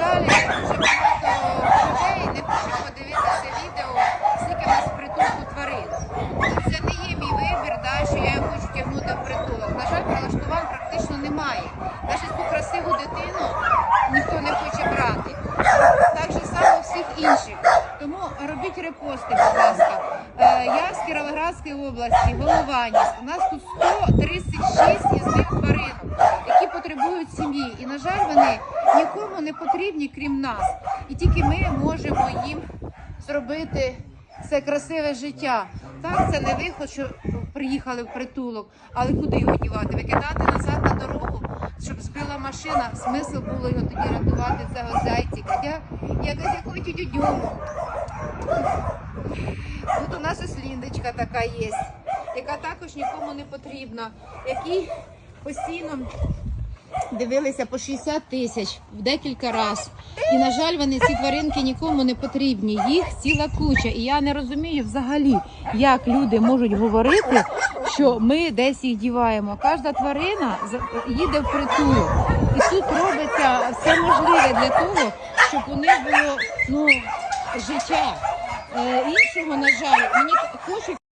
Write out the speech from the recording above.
жаль, дуже багато людей не хочуть подивитися відео, скільки в нас притулку тварин. Це не є мій вибір, да, що я хочу тягнути в притулок. На жаль, прилаштувань практично немає. Навіть цю красиву дитину ніхто не хоче брати. Так же само всіх інших. Тому робіть репости, будь ласка. Е, Я з Кіровоградської області, Голованівськ. У нас тут 136 із них тварин, які І, на жаль, вони нікому не потрібні, крім нас. І тільки ми можемо їм зробити це красиве життя. Так, це не виход, що приїхали в притулок, але куди його дівати? Викидати назад на дорогу, щоб збила машина. Смисл було його тоді рятувати цього зайчика. Я, я кажу, яку тітю Тут у нас ось ліндочка така є, яка також нікому не потрібна, який постійно дивилися по 60 тисяч в декілька разів. І, на жаль, вони ці тваринки нікому не потрібні. Їх ціла куча. І я не розумію взагалі, як люди можуть говорити, що ми десь їх діваємо. Кожна тварина їде в притулок. І тут робиться все можливе для того, щоб у них було ну, життя. Е, іншого, на жаль, мені хочуть.